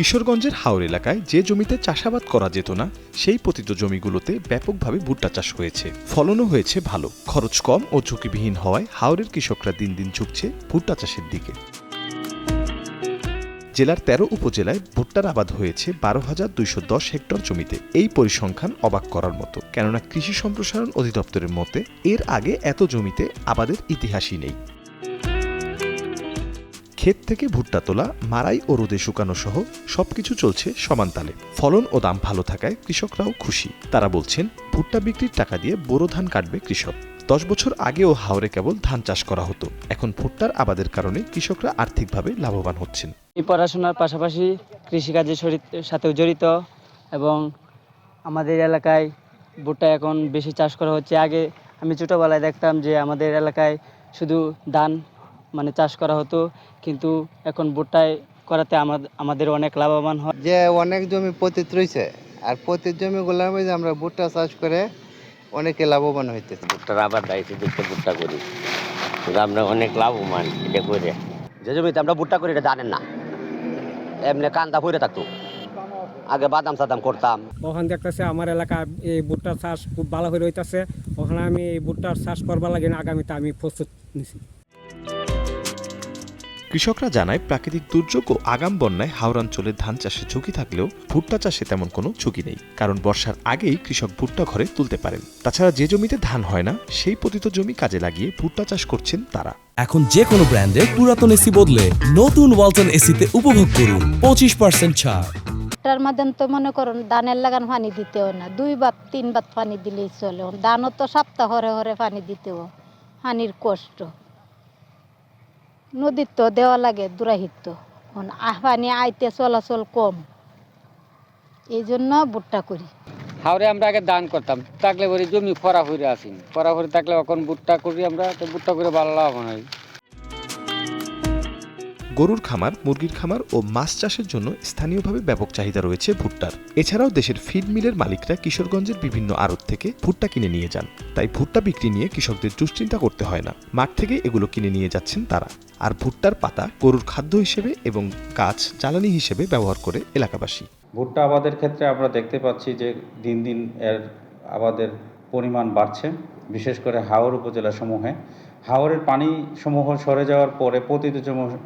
কিশোরগঞ্জের হাওর এলাকায় যে জমিতে চাষাবাদ করা যেত না, সেই পতিত জমিগুলোতে ব্যাপকভাবে ভুট্টা চাষ হয়েছে। ফলনও হয়েছে ভালো। খরচ কম ও ঝুঁকিবিহীন হওয়ায় হাওরের কৃষকরা দিন দিন ঝুঁকছে ভুট্টা চাষের দিকে। জেলার তেরো উপজেলায় ভুট্টার আবাদ হয়েছে বারো হাজার দুইশো দশ হেক্টর জমিতে। এই পরিসংখ্যান অবাক করার মতো। কেননা কৃষি সম্প্রসারণ অধিদপ্তরের মতে, এর আগে এত জমিতে আবাদের ইতিহাসই নেই। ক্ষেত থেকে ভুট্টা তোলা মারাই ও রোদে শুকানো সহ সবকিছু চলছে সমান তালে। ফলন ও দাম ভালো থাকায় কৃষকরাও খুশি। তারা বলছেন, ভুট্টা বিক্রির টাকা দিয়ে বোরো ধান কাটবে কৃষক। দশ বছর আগেও হাওরে কেবল ধান চাষ করা হতো। এখন ভুট্টার আবাদের কারণে কৃষকরা আর্থিকভাবে লাভবান হচ্ছেন। এই পড়াশোনার পাশাপাশি কৃষিকাজের সাথেও জড়িত এবং আমাদের এলাকায় ভুট্টা এখন বেশি চাষ করা হচ্ছে। আগে আমি ছোটোবেলায় দেখতাম যে আমাদের এলাকায় শুধু ধান মানে চাষ করা হতো কিন্তু এখন ভুট্টায় করাতে আমাদের আমাদের অনেক লাভবান হয়। যে অনেক জমি পতিত রয়েছে আর পতিত জমিগুলোর মধ্যে আমরা ভুট্টা চাষ করে অনেকে লাভবান হইতেছে। ভুট্টার আবার দায়িত্ব দেখতে ভুট্টা করি। আমরা অনেক লাভবান এটা করে। যে জমিতে আমরা ভুট্টা করি এটা জানেন না। এমনি কান্দা পড়ে থাকতো। আগে বাদাম সাদাম করতাম। ওখান দেখতেছে আমার এলাকা এই ভুট্টার চাষ খুব ভালো করে হইতাছে। ওখানে আমি এই ভুট্টার চাষ করবার লাগে না আগামীতে আমি প্রস্তুত নিছি। কৃষকরা জানায় প্রাকৃতিক দুর্যোগ ও আগাম বন্যায় হাওড়াঞ্চলে ধান চাষে ঝুঁকি থাকলেও ভুট্টা চাষে তেমন কোনো ঝুঁকি নেই কারণ বর্ষার আগেই কৃষক ভুট্টা ঘরে তুলতে পারেন। তাছাড়া যে জমিতে ধান হয় না সেই পতিত জমি কাজে লাগিয়ে ভুট্টা চাষ করছেন তারা। এখন যে কোনো ব্র্যান্ডের পুরাতন এসি বদলে নতুন ওয়ালটন এসিতে উপভোগ করুন পঁচিশ পার্সেন্ট ছাড়। তার মাধ্যমে তো মনে করুন ধানের লাগান পানি দিতেও না দুই বাত তিন বাত পানি দিলেই চলে। ধানও তো সপ্তাহ হরে হরে পানি দিতেও পানির কষ্ট। নদীর তো দেওয়া লাগে দূরাহিত আহ পানি আইতে চলাচল কম। এই জন্য ভুট্টা করি। হাওড়ে আমরা আগে দান করতাম থাকলে পরে জমি ফরা হয়ে আসি ফরা হয়ে থাকলে এখন ভুট্টা করি আমরা তো ভুট্টা করে ভালো লাভ হয়। গরুর খামার মুরগির খামার ও মাছ চাষের জন্য স্থানীয়ভাবে ব্যাপক চাহিদা রয়েছে ভুট্টার। এছাড়াও দেশের ফিড মিলের মালিকরা কিশোরগঞ্জের বিভিন্ন আড়ত থেকে ভুট্টা কিনে নিয়ে যান। তাই ভুট্টা বিক্রি নিয়ে কৃষকদের দুশ্চিন্তা করতে হয় না। মাঠ থেকে এগুলো কিনে নিয়ে যাচ্ছেন তারা। আর ভুট্টার পাতা গরুর খাদ্য হিসেবে এবং গাছ জ্বালানি হিসেবে ব্যবহার করে এলাকাবাসী। ভুট্টা আবাদের ক্ষেত্রে আমরা দেখতে পাচ্ছি যে দিন দিন এর আবাদের পরিমাণ বাড়ছে, বিশেষ করে হাওর উপজেলা সমূহে। হাওরের পানি সমূহ সরে যাওয়ার পরে পতিত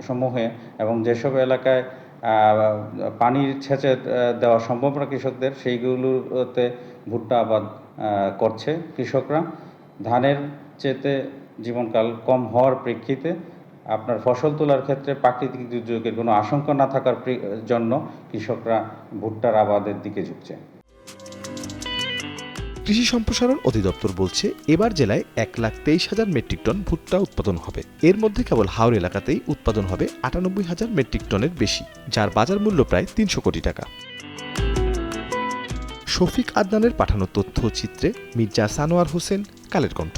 সমূহে এবং যেসব এলাকায় পানির ছেঁচে দেওয়া সম্ভব না কৃষকদের, সেইগুলোতে ভুট্টা আবাদ করছে কৃষকরা। ধানের চেতে জীবনকাল কম হওয়ার প্রেক্ষিতে আপনার ফসল তোলার ক্ষেত্রে প্রাকৃতিক দুর্যোগের কোনো আশঙ্কা না থাকার জন্য কৃষকরা ভুট্টার আবাদের দিকে ঝুঁকছে। কৃষি সম্প্রসারণ অধিদপ্তর বলছে, এবার জেলায় এক লাখ তেইশ হাজার মেট্রিক টন ভুট্টা উৎপাদন হবে। এর মধ্যে কেবল হাওর এলাকাতেই উৎপাদন হবে আটানব্বই হাজার মেট্রিক টনের বেশি, যার বাজার মূল্য প্রায় তিনশো কোটি টাকা। শফিক আদনানের পাঠানো তথ্য চিত্রে মির্জা সানোয়ার হোসেন কালের কণ্ঠ